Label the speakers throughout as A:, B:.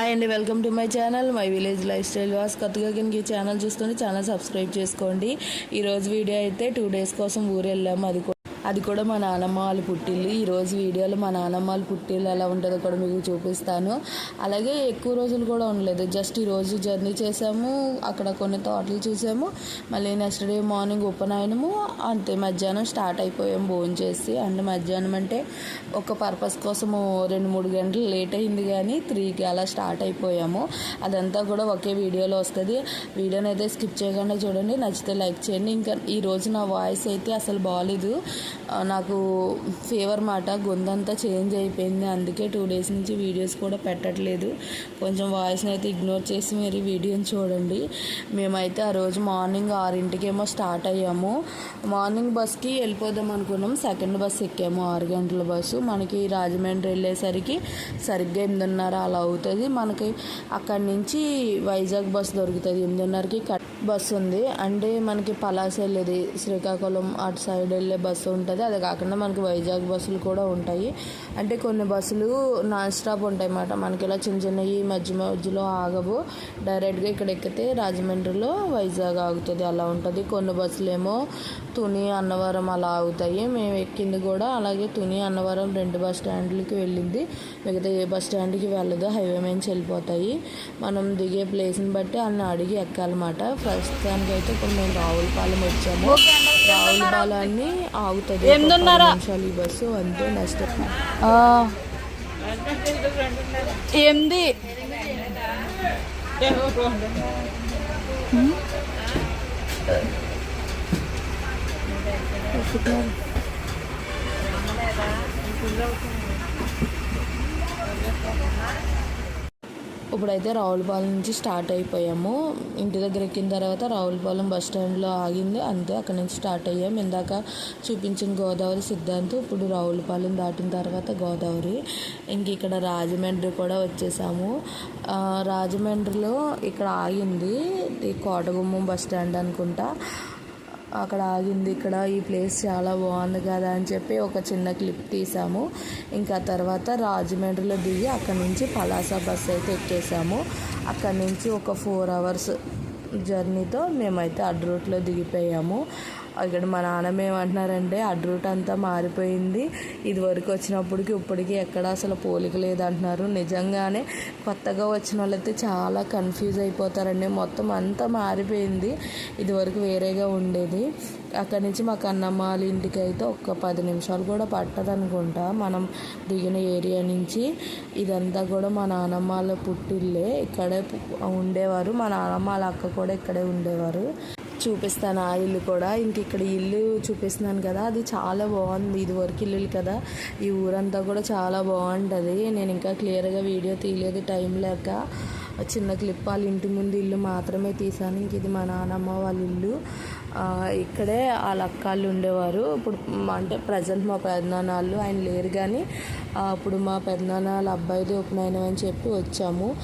A: Hi అండి welcome to my channel my village lifestyle was కొత్తగా కనుక ఈ ఛానల్ చూస్తుంటే ఛానల్ సబ్స్క్రైబ్ చేసుకోండి ఈరోజు వీడియో అయితే టూ డేస్ కోసం ఊరు వెళ్ళాము. అది కూడా అది కూడా మా నానమ్మ వాళ్ళ పుట్టిల్లు. ఈరోజు వీడియోలో మా నానమ్మ వాళ్ళ పుట్టిల్లు ఎలా ఉంటుందో కూడా మీకు చూపిస్తాను. అలాగే ఎక్కువ రోజులు కూడా ఉండలేదు. జస్ట్ ఈరోజు జర్నీ చేసాము. అక్కడ కొన్ని తోటలు చూసాము. మళ్ళీ నెక్స్ట్ డే మార్నింగ్ ఉపనయనము. అంతే మధ్యాహ్నం స్టార్ట్ అయిపోయాము భోజనం చేసి. అండ్ మధ్యాహ్నం అంటే ఒక పర్పస్ కోసము రెండు మూడు గంటలు లేట్ అయింది కానీ త్రీకి అలా స్టార్ట్ అయిపోయాము. అదంతా కూడా ఒకే వీడియోలో వస్తుంది. వీడియోని అయితే స్కిప్ చేయకుండా చూడండి. నచ్చితే లైక్ చేయండి. ఇంకా ఈ రోజు నా వాయిస్ అయితే అసలు బాగాలేదు నాకు ఫీవర్ మాట గొంతంతా చేంజ్ అయిపోయింది. అందుకే టూ డేస్ నుంచి వీడియోస్ కూడా పెట్టట్లేదు. కొంచెం వాయిస్ని అయితే ఇగ్నోర్ చేసి మీరు వీడియోని చూడండి. మేమైతే ఆ రోజు మార్నింగ్ ఆరింటికేమో స్టార్ట్ అయ్యాము. మార్నింగ్ బస్కి వెళ్ళిపోదాం అనుకున్నాం. సెకండ్ బస్ ఎక్కాము. ఆరు గంటల బస్సు. మనకి రాజమండ్రి వెళ్ళేసరికి సరిగ్గా ఎనిమిదిన్నర అలా అవుతుంది. మనకి అక్కడి నుంచి వైజాగ్ బస్ దొరుకుతుంది. ఎనిమిదిన్నరకి కట్ బస్సు ఉంది అంటే మనకి పలాస వెళ్ళేది శ్రీకాకుళం అటు సైడ్ వెళ్ళే బస్సు ఉంటుంది. అది కాకుండా మనకి వైజాగ్ బస్సులు కూడా ఉంటాయి. అంటే కొన్ని బస్సులు నాన్ స్టాప్ ఉంటాయి అన్నమాట మనకి ఇలా చిన్న చిన్నవి మధ్య మధ్యలో ఆగవు. డైరెక్ట్గా ఇక్కడ ఎక్కితే రాజమండ్రిలో వైజాగ్ ఆగుతుంది. అలా ఉంటుంది. కొన్ని బస్సులు ఏమో తుని అన్నవరం అలా ఆగుతాయి. మేము ఎక్కింది కూడా అలాగే తుని అన్నవరం రెండు బస్ స్టాండ్లకి వెళ్ళింది. మిగతా ఏ బస్ స్టాండ్కి వెళ్ళదు. హైవే మీద వెళ్ళిపోతాయి. మనం దిగే ప్లేస్ని బట్టి వాళ్ళని అడిగి ఎక్కాలన్నమాట. ప్రస్తుతానికి అయితే ఇప్పుడు మేము రావులపాలెం వచ్చాము. రావులపాలెన్ని ఆగుతుంది. నిమిషాలు ఈ బస్సు అంతే నెక్స్ట్
B: ఎనిమిది
A: ఇప్పుడైతే రావులపాలెం నుంచి స్టార్ట్ అయిపోయాము. ఇంటి దగ్గర ఎక్కిన తర్వాత రావులపాలెం బస్ స్టాండ్లో ఆగింది. అంతే అక్కడ నుంచి స్టార్ట్ అయ్యాము. ఇందాక చూపించిన గోదావరి సిద్ధాంతం ఇప్పుడు రావులపాలెం దాటిన తర్వాత గోదావరి. ఇంక ఇక్కడ రాజమండ్రి కూడా వచ్చేసాము. రాజమండ్రిలో ఇక్కడ ఆగింది. ఈ కోటగుమ్మం బస్ స్టాండ్ అనుకుంటా. అక్కడ ఆగింది ఇక్కడ ఈ ప్లేస్ చాలా బాగుంది కదా అని చెప్పి ఒక చిన్న క్లిప్ తీసాము. ఇంకా తర్వాత రాజమండ్రిలో దిగి అక్కడ నుంచి పలాస బస్ అయితే ఎక్కేసాము. అక్కడ నుంచి ఒక ఫోర్ అవర్స్ జర్నీతో మేమైతే అడ్ రూట్లో దిగిపోయాము. ఇక్కడ మా నాన్నమ్మ ఏమంటున్నారంటే అడ్ రూట్ అంతా మారిపోయింది. ఇది వరకు వచ్చినప్పటికి ఇప్పటికీ ఎక్కడ అసలు పోలిక లేదంటున్నారు నిజంగానే కొత్తగా వచ్చిన వాళ్ళైతే చాలా కన్ఫ్యూజ్ అయిపోతారండి. మొత్తం అంతా మారిపోయింది. ఇది వరకు వేరేగా ఉండేది. అక్కడి నుంచి మా కన్నమ్మ వాళ్ళ ఇంటికి అయితే ఒక పది నిమిషాలు కూడా పట్టదు అనుకుంటా. మనం దిగిన ఏరియా నుంచి ఇదంతా కూడా మా నాన్నమ్మ వాళ్ళ పుట్టిల్లే. ఇక్కడే ఉండేవారు. మా నాన్నమ్మ వాళ్ళ అక్క కూడా ఇక్కడే ఉండేవారు. చూపిస్తాను. ఆ ఇల్లు కూడా ఇంక ఇక్కడ ఇల్లు చూపిస్తున్నాను కదా అది చాలా బాగుంది. ఇది వరకు ఇల్లు కదా. ఈ ఊరంతా కూడా చాలా బాగుంటుంది. నేను ఇంకా క్లియర్గా వీడియో తీయలేదు టైం లేక. చిన్న క్లిప్ వాళ్ళ ఇంటి ముందు ఇల్లు మాత్రమే తీసాను ఇంక ఇది మా నాన్నమ్మ వాళ్ళ ఇల్లు. ఇక్కడే వాళ్ళ అక్కాళ్ళు ఉండేవారు. ఇప్పుడు అంటే ప్రజెంట్ మా పెదనాన్నలు ఆయన లేరు కానీ అప్పుడు మా పెదనాన్న వాళ్ళ అబ్బాయిది ఉపనయనం అని చెప్పి వచ్చాము.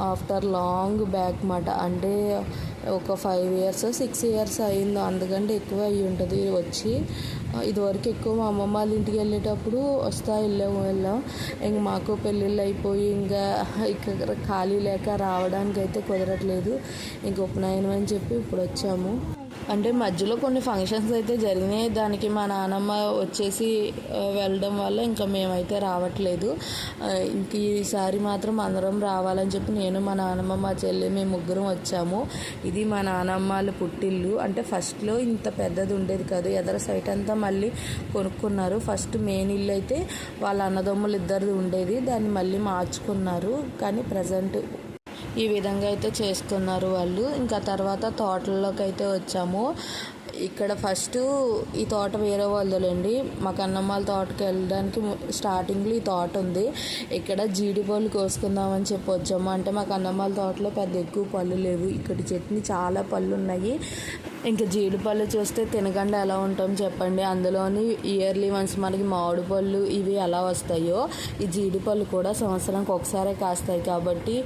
A: ఆఫ్టర్ లాంగ్ బ్యాక్ మాట. అంటే ఒక ఫైవ్ ఇయర్స్ సిక్స్ ఇయర్స్ అయింది. అందుకంటే ఎక్కువ అయ్యి ఉంటుంది వచ్చి. ఇదివరకు ఎక్కువ మా అమ్మమ్మ వాళ్ళ ఇంటికి వెళ్ళేటప్పుడు వస్తా వెళ్ళాము వెళ్ళాం. ఇంక మాకు పెళ్ళిళ్ళు అయిపోయి ఇంకా ఇక్కడ ఖాళీ లేక రావడానికి అయితే కుదరట్లేదు. ఇంక ఉపనయనం అని చెప్పి ఇప్పుడు వచ్చాము. అంటే మధ్యలో కొన్ని ఫంక్షన్స్ అయితే జరిగినాయి. దానికి మా నాన్నమ్మ వచ్చేసి వెళ్ళడం వల్ల ఇంకా మేమైతే రావట్లేదు. ఇంక ఈసారి మాత్రం అందరం రావాలని చెప్పి నేను మా నాన్నమ్మ మా చెల్లి మేము ముగ్గురం వచ్చాము. ఇది మా నాన్నమ్మ వాళ్ళ పుట్టిల్లు. అంటే ఫస్ట్లో ఇంత పెద్దది ఉండేది కాదు. ఎదర సైట్ అంతా మళ్ళీ కొనుక్కున్నారు. ఫస్ట్ మెయిన్ ఇల్లు అయితే వాళ్ళ అన్నదమ్ములు ఇద్దరిది ఉండేది. దాన్ని మళ్ళీ మార్చుకున్నారు. కానీ ప్రజెంట్ ఈ విధంగా అయితే చేసుకున్నారు వాళ్ళు. ఇంకా తర్వాత తోటల్లోకి అయితే వచ్చాము. ఇక్కడ ఫస్ట్ ఈ తోట వేరే వాళ్ళదండి. మా కన్నమ్మాల తోటకి వెళ్ళడానికి స్టార్టింగ్లో ఈ తోట ఉంది. ఇక్కడ జీడి పళ్ళు కోసుకుందామని చెప్పి వచ్చాము. అంటే మా కన్నమ్మాల తోటలో పెద్ద ఎక్కువ పళ్ళు లేవు. ఇక్కడ చెట్ని చాలా పళ్ళు ఉన్నాయి. ఇంకా జీడిపళ్ళు చూస్తే తినకుండా ఎలా ఉంటాం చెప్పండి. అందులోని ఇయర్లీ వన్స్ మనకి మామిడి పళ్ళు ఇవి ఎలా వస్తాయో ఈ జీడిపళ్ళు కూడా సంవత్సరానికి ఒకసారే కాస్తాయి కాబట్టి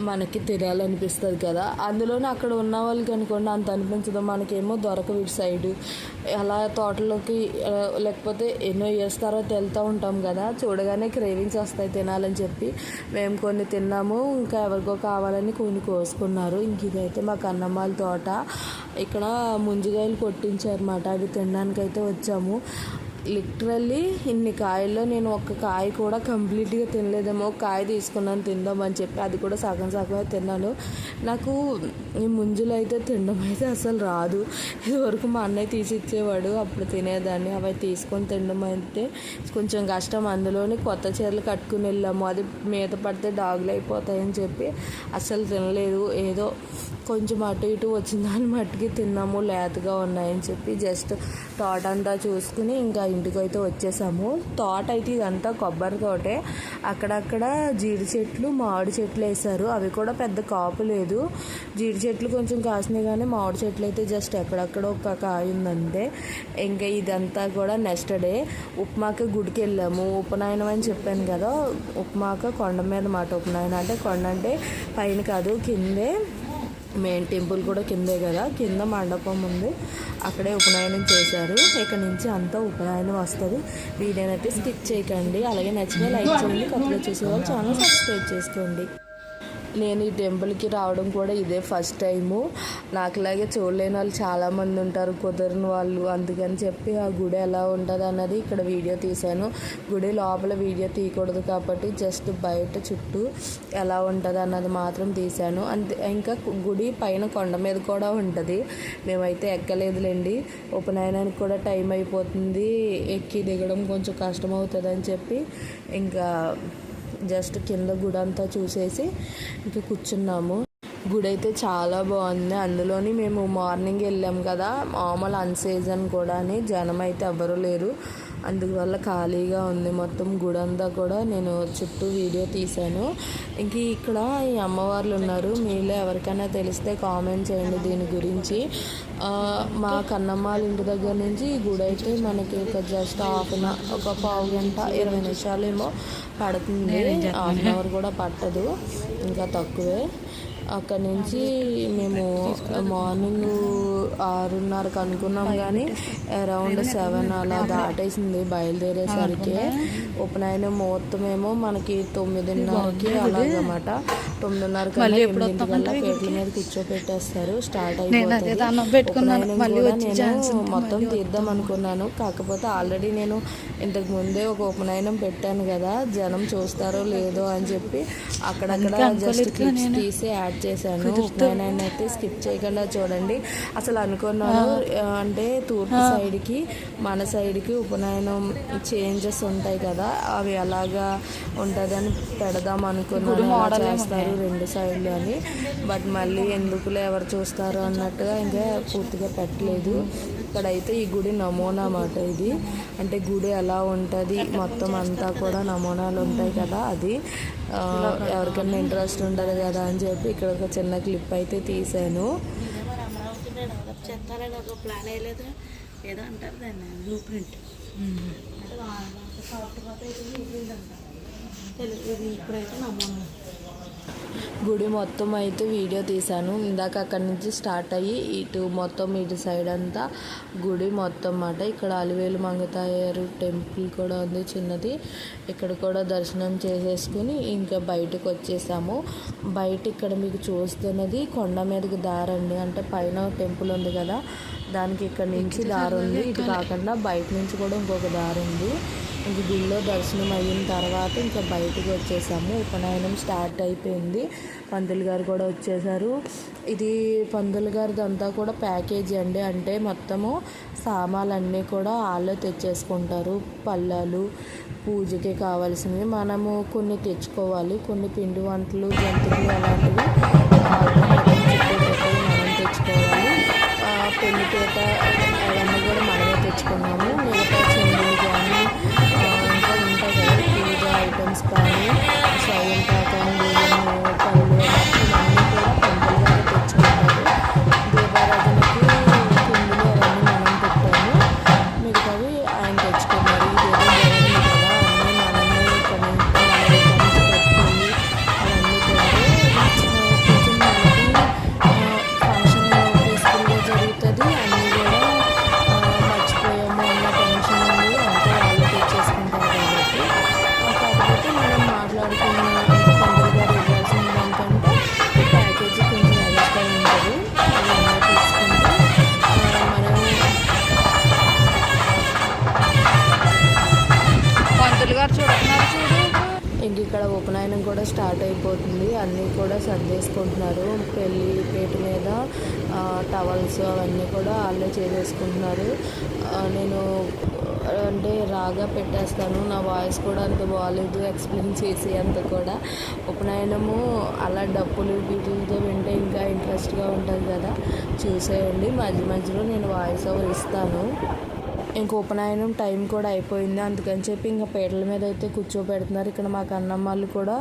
A: మనకి తినాలనిపిస్తుంది కదా. అందులోనే అక్కడ ఉన్న వాళ్ళకి అనుకోండి అంత అనిపించదు. మనకేమో దొరకవు ఇటు సైడు. అలా తోటలోకి లేకపోతే ఎన్నో ఇయర్స్ తర్వాత వెళ్తూ ఉంటాం కదా. చూడగానే క్రేవింగ్స్ వస్తాయి తినాలని చెప్పి. మేము కొన్ని తిన్నాము. ఇంకా ఎవరికో కావాలని కొన్ని కోసుకున్నారు. ఇంక ఇదైతే మా కన్నమ్మాల తోట. ఇక్కడ ముంజికాయలు కొట్టించారన్నమాట. అవి తినడానికి అయితే వచ్చాము. లిటరల్లీ ఇన్ని కాయల్లో నేను ఒక్క కాయ కూడా కంప్లీట్గా తినలేదేమో. ఒక కాయ తీసుకున్నాను తిందామని చెప్పి అది కూడా సగం సగమే తిన్నాను. నాకు ఈ ముంజులు అయితే తినడం అయితే అసలు రాదు. ఇదివరకు మా అన్నయ్య తీసి ఇచ్చేవాడు అప్పుడు తినేదాన్ని. అవి తీసుకొని తినడం అయితే కొంచెం కష్టం. అందులోనే కొత్త చీరలు కట్టుకుని వెళ్ళాము. అది మీద పడితే డాగులు అయిపోతాయని చెప్పి అసలు తినలేదు. ఏదో కొంచెం అటు ఇటు వచ్చిన దాన్ని మట్టుకి తిన్నాము లేతగా ఉన్నాయని చెప్పి జస్ట్ తోట అంతా చూసుకుని ఇంకా ఇంటికి అయితే వచ్చేసాము. తోట అయితే ఇదంతా కొబ్బరి తోటే. అక్కడక్కడ జీడి చెట్లు మామిడి చెట్లు వేసారు అవి కూడా పెద్ద కాపు లేదు. జీడి చెట్లు కొంచెం కాసినాయి కానీ మామిడి చెట్లు అయితే జస్ట్ ఎక్కడక్కడ ఒక కాయ ఉందంటే ఇంకా ఇదంతా కూడా నెక్స్ట్ డే ఉప్మాక గుడికి వెళ్ళాము. ఉపనయనం అని చెప్పాను కదా ఉప్మాక కొండ మీద మాట ఉపనయనం అంటే కొండ అంటే పైన కాదు కిందే మెయిన్ టెంపుల్ కూడా కిందే కదా కింద మండపం ఉంది. అక్కడే ఉపనయనం చేశారు. ఇక్కడ నుంచి అంతా ఉపనయనం వస్తుంది. వీడియోనైతే స్కిప్ చేయకండి. అలాగే నచ్చితే లైక్ చేయండి కొత్తగా చూసేవాళ్ళు ఛానల్ సబ్స్క్రైబ్ చేసుకోండి. నేను ఈ టెంపుల్కి రావడం కూడా ఇదే ఫస్ట్ టైము నాకులాగే చూడలేని వాళ్ళు చాలామంది ఉంటారు కుదరని వాళ్ళు. అందుకని చెప్పి ఆ గుడి ఎలా ఉంటుంది అన్నది ఇక్కడ వీడియో తీశాను. గుడి లోపల వీడియో తీయకూడదు కాబట్టి జస్ట్ బయట చుట్టూ ఎలా ఉంటుంది అన్నది మాత్రం తీశాను. అంతే ఇంకా గుడి పైన కొండ మీద కూడా ఉంటుంది. మేమైతే ఎక్కలేదులేండి. ఉపనయనానికి కూడా టైం అయిపోతుంది. ఎక్కి దిగడం కొంచెం కష్టం అవుతుంది అని చెప్పి ఇంకా జస్ట్ కింద గుడి అంతా చూసేసి ఇంకా కూర్చున్నాము. గుడి అయితే చాలా బాగుంది. అందులోని మేము మార్నింగ్ వెళ్ళాం కదా. మామూలు అన్సీజన్ కూడా అని జనం అయితే ఎవ్వరూ లేరు. అందువల్ల ఖాళీగా ఉంది. మొత్తం గుడి అంతా కూడా నేను చుట్టూ వీడియో తీశాను. ఇంక ఇక్కడ ఈ అమ్మవార్లు ఉన్నారు. మీలో ఎవరికైనా తెలిస్తే కామెంట్ చేయండి దీని గురించి. మా కన్నమ్మాళ్ళ ఇంటి దగ్గర నుంచి ఈ గుడి అయితే మనకి ఒక జస్ట్ హాఫ్ అన్ ఒక పావు గంట ఇరవై నిమిషాలు ఏమో పడుతుంది హాఫ్ అన్ అవర్ కూడా పట్టదు. ఇంకా తక్కువే. అక్కడ నుంచి మేము మార్నింగ్ ఆరున్నరకు అనుకున్నాం కానీ అరౌండ్ సెవెన్ అలా దాటేసింది బయలుదేరేసరికి. ఉపనయనం ముహూర్తం ఏమో మనకి తొమ్మిదిన్నరకి అలాగన్నమాట తొమ్మిదిన్నర కల్లా ఎనిమిదింటి కల్లా పేట్ల మీద కూర్చోపెట్టేస్తారు స్టార్ట్ అయిపోతుంది. నేను మొత్తం తీద్దాం అనుకున్నాను. కాకపోతే ఆల్రెడీ నేను ఇంతకు ముందే ఒక ఉపనయనం పెట్టాను కదా జనం చూస్తారో లేదో అని చెప్పి అక్కడక్కడ జస్ట్ క్లిప్స్ తీసి యాడ్ చేశాను. ఉపనయనాన్ని అయితే స్కిప్ చేయకుండా చూడండి. అసలు అనుకున్నాను అంటే తూర్పు సైడ్కి మన సైడ్కి ఉపనయనం చేంజెస్ ఉంటాయి కదా అవి అలాగా ఉంటుందని పెడదాం అనుకున్నాను. చేస్తారు రెండు సైడ్లు అని. బట్ మళ్ళీ ఎందుకులే ఎవరు చూస్తారు అన్నట్టుగా ఇంకా పూర్తిగా పెట్టలేదు. ఇక్కడైతే ఈ గుడి నమూనా అన్నమాట ఇది. అంటే గుడి ఎలా ఉంటుంది? మొత్తం అంతా కూడా నమూనాలు ఉంటాయి కదా అది. ఎవరికైనా ఇంట్రెస్ట్ ఉంటుంది కదా అని చెప్పి ఇక్కడ ఒక చిన్న క్లిప్ అయితే తీసాను
B: అమరావతి ఒక ప్లాన్ వేయలేదు ఏదో అంటారు దాన్ని బ్లూ ప్రింట్ తెలుగు ఇది ఇప్పుడైతే నమ్మను
A: గుడి మొత్తం అయితే వీడియో తీశాను. ఇందాక అక్కడి నుంచి స్టార్ట్ అయ్యి ఇటు మొత్తం ఇటు సైడ్ అంతా గుడి మొత్తం మాట ఇక్కడ అలివేలు మంగతాయారు టెంపుల్ కూడా ఉంది చిన్నది. ఇక్కడ కూడా దర్శనం చేసేసుకుని ఇంకా బయటకు వచ్చేసాము. బయట ఇక్కడ మీకు చూస్తున్నది కొండ మీదకి దారండి. అంటే పైన టెంపుల్ ఉంది కదా. దానికి ఇక్కడ నుంచి దారి ఉంది. ఇటు కాకుండా బయట నుంచి కూడా ఇంకొక దారి ఉంది. ఇంక గుడిలో దర్శనం అయిన తర్వాత ఇంకా బయటకు వచ్చేసాము. ఉపనయనం స్టార్ట్ అయిపోయింది. పంతులు గారు కూడా వచ్చేసారు. ఇది పంతులు గారిది అంతా కూడా ప్యాకేజీ అండి. అంటే మొత్తము సామాన్లన్నీ కూడా వాళ్ళే తెచ్చేసుకుంటారు. పళ్ళాలు పూజకి కావాల్సినవి. మనము కొన్ని తెచ్చుకోవాలి. కొన్ని పిండి వంటలు జంతువులు అలాంటివి మనం తెచ్చుకోవాలి. పెళ్ళి పీట అవన్నీ కూడా మనమే తెచ్చుకున్నాము. సర్దేసుకుంటున్నారు పెళ్ళి పీట మీద టవల్స్ అవన్నీ కూడా వాళ్ళే చేసేసుకుంటున్నారు. నేను అంటే రాగా పెట్టేస్తాను. నా వాయిస్ కూడా అంత బాగాలేదు ఎక్స్ప్లెయిన్ చేసి అంత కూడా. ఉపనయనము అలా డప్పులు వీటితో వింటే ఇంకా ఇంట్రెస్ట్గా ఉంటుంది కదా. చూసేయండి. మధ్య మధ్యలో నేను వాయిస్ ఓవర్ ఇస్తాను. ఇంక ఉపనయనం టైం కూడా అయిపోయింది. అందుకని చెప్పి ఇంకా పీటల మీద అయితే కూర్చోబెడుతున్నారు. ఇక్కడ మాకు అన్నమ్మలు కూడా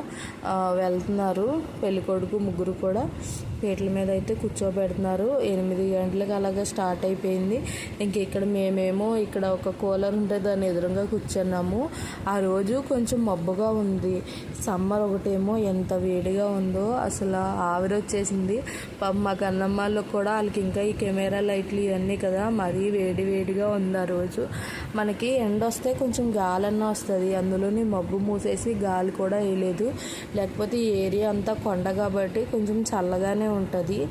A: వెళ్తున్నారు. పెళ్ళి కొడుకు ముగ్గురు కూడా పీటల మీద అయితే కూర్చోబెడుతున్నారు. ఎనిమిది గంటలకు అలాగా స్టార్ట్ అయిపోయింది. ఇంక ఇక్కడ మేమేమో ఇక్కడ ఒక కూలర్ ఉంటే దాని ఎదురుగా కూర్చున్నాము. ఆ రోజు కొంచెం మబ్బుగా ఉంది. సమ్మర్ ఒకటేమో ఎంత వేడిగా ఉందో అసలు ఆవిరి వచ్చేసింది. పాప మాకు కన్నమ్మాళ్ళకు కూడా వాళ్ళకి ఇంకా ఈ కెమెరా లైట్లు ఇవన్నీ కదా మరీ వేడి వేడిగా ఉంది ఆ రోజు. మనకి ఎండ వస్తే కొంచెం గాలన్నా వస్తుంది. అందులోని మబ్బు మూసేసి గాలి కూడా వేయలేదు. లేకపోతే ఈ ఏరియా అంతా కొండ కాబట్టి కొంచెం చల్లగానే ఉంటుంది.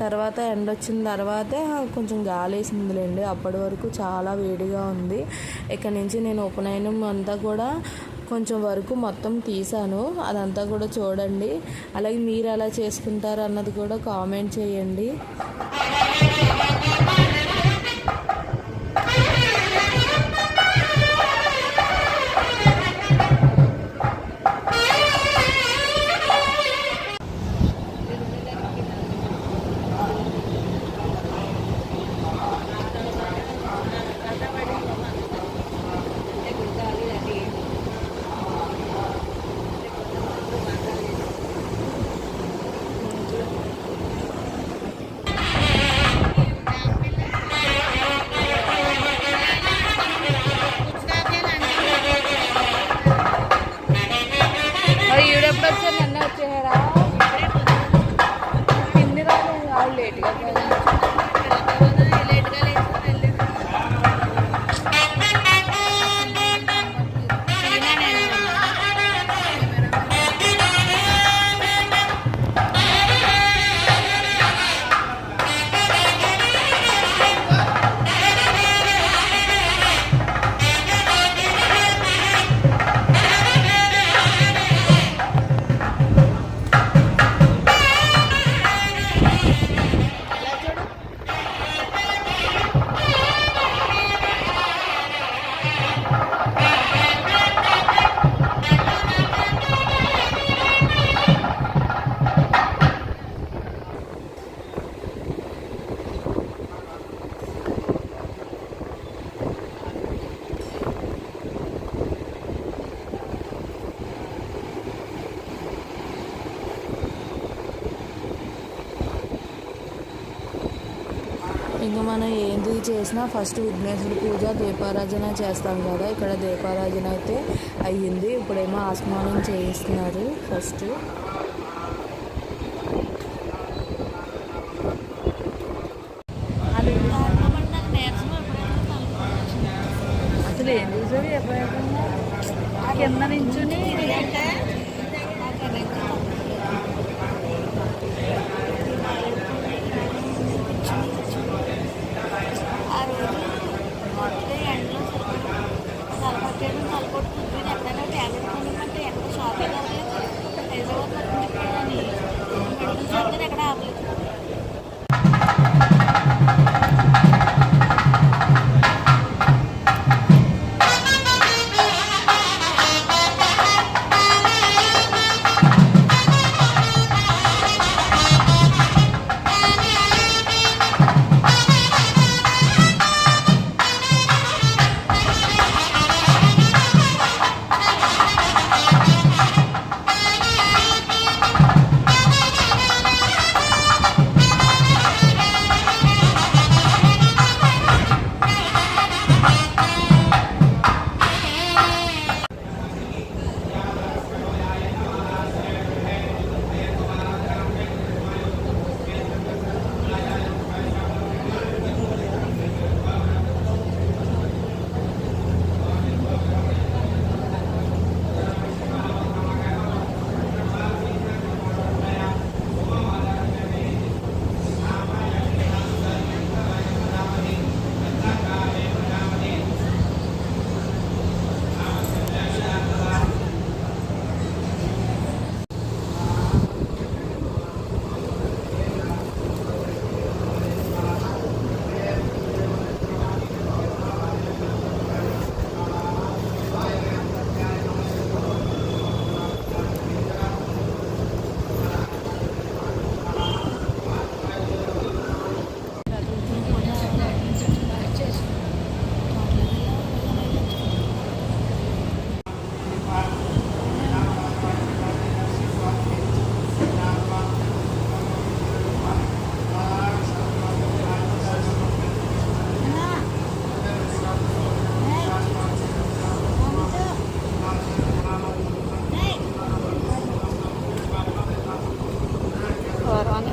A: తర్వాత ఎండ వచ్చిన తర్వాతే కొంచెం గాలి వేసిందిలేండి. అప్పటి వరకు చాలా వేడిగా ఉంది. ఇక్కడ నుంచి నేను ఉపనయనం అంతా కూడా కొంచెం వరకు మొత్తం తీసాను అదంతా కూడా చూడండి. అలాగే మీరు ఎలా చేసుకుంటారు అన్నది కూడా కామెంట్ చేయండి. చేసినా ఫస్ట్ విఘ్నేశ్వర పూజ దీపారాధన చేస్తాం కదా. ఇక్కడ దీపారాధన అయితే అయ్యింది. ఇప్పుడేమో ఆస్మానం చేయిస్తున్నారు ఫస్ట్. అసలు ఏం చూసారు కింద నించుని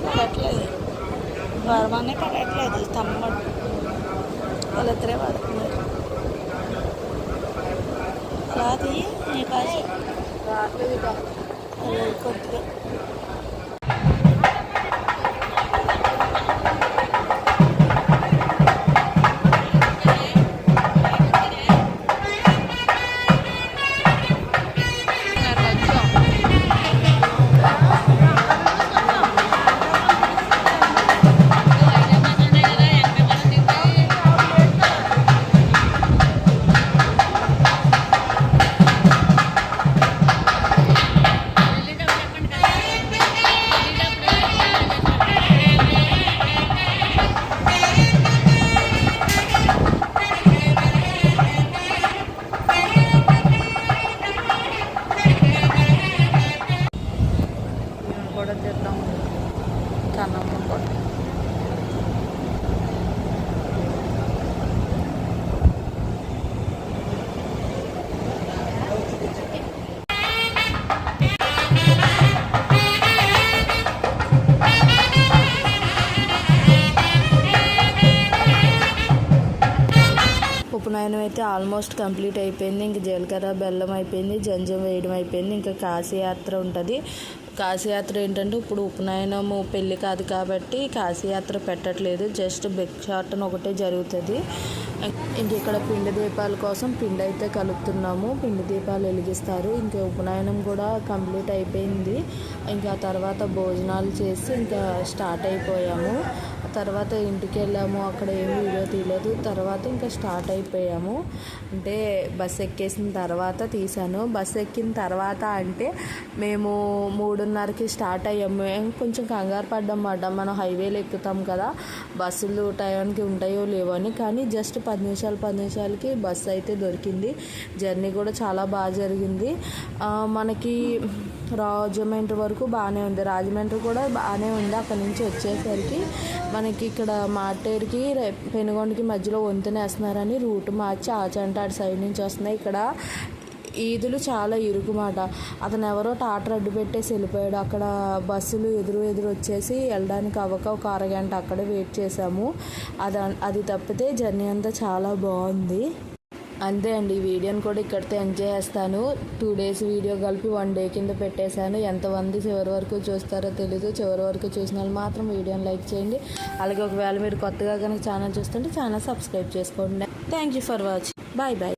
B: పడట్లేదు గర్వాన్ని పడట్లేదు తమ్ముడు. వాళ్ళిద్దరే పడుతున్నారు అలాది నీకు కొద్దిగా.
A: అయితే ఆల్మోస్ట్ కంప్లీట్ అయిపోయింది. ఇంక జీలకర్ర బెల్లం అయిపోయింది జంజం వేయడం అయిపోయింది. ఇంకా కాశీయాత్ర ఉంటుంది. కాశీయాత్ర ఏంటంటే ఇప్పుడు ఉపనయనము పెళ్ళి కాదు కాబట్టి కాశీయాత్ర పెట్టట్లేదు. జస్ట్ భిక్షాటన ఒకటే జరుగుతుంది. ఇంక ఇక్కడ పిండి దీపాల కోసం పిండి అయితే కలుపుతున్నాము. పిండి దీపాలు వెలిగిస్తారు. ఇంకా ఉపనయనం కూడా కంప్లీట్ అయిపోయింది. ఇంకా తర్వాత భోజనాలు చేసి ఇంకా స్టార్ట్ అయిపోయాము. తర్వాత ఇంటికి వెళ్ళాము అక్కడ ఏం వీడియో తీయలేదు. తర్వాత ఇంకా స్టార్ట్ అయిపోయాము. అంటే బస్ ఎక్కేసిన తర్వాత తీసాను బస్ ఎక్కిన తర్వాత అంటే మేము మూడున్నరకి స్టార్ట్ అయ్యాము. మేము కొంచెం కంగారు పడ్డాం మాట. మనం హైవేలో ఎక్కుతాం కదా బస్సులు టైంకి ఉంటాయో లేవో అని. కానీ జస్ట్ పది నిమిషాలు పది నిమిషాలకి బస్సు అయితే దొరికింది. జర్నీ కూడా చాలా బాగా జరిగింది. మనకి రాజమండ్రి వరకు బాగానే ఉంది. రాజమండ్రి కూడా బాగానే ఉంది. అక్కడి నుంచి వచ్చేసరికి మనకి ఇక్కడ మాటేరుకి పెనుగొండకి మధ్యలో వంతెన వేస్తున్నారని రూట్ మార్చి ఆచంట అటు సైడ్ నుంచి వస్తున్నాయి. ఇక్కడ ఈదులు చాలా ఇరుకుమాట. అతను ఎవరో టాటర్ అడ్డు పెట్టేసి వెళ్ళిపోయాడు. అక్కడ బస్సులు ఎదురు ఎదురు వచ్చేసి వెళ్ళడానికి అవ్వక ఒక అరగంట అక్కడే వెయిట్ చేసాము అది అది తప్పితే జర్నీ అంతా చాలా బాగుంది. అంతే అండి. ఈ వీడియోని కూడా ఇక్కడితో ఎంజాయ్ చేస్తాను. టూ డేస్ వీడియో కలిపి వన్ డే కింద పెట్టేశాను. ఎంతమంది చివరి వరకు చూస్తారో తెలీదు. చివరి వరకు చూసిన వాళ్ళు మాత్రం వీడియోని లైక్ చేయండి. అలాగే ఒకవేళ మీరు కొత్తగా కనుక ఛానల్ చూస్తుంటే ఛానల్ సబ్స్క్రైబ్ చేసుకోండి. Thank you for watching bye bye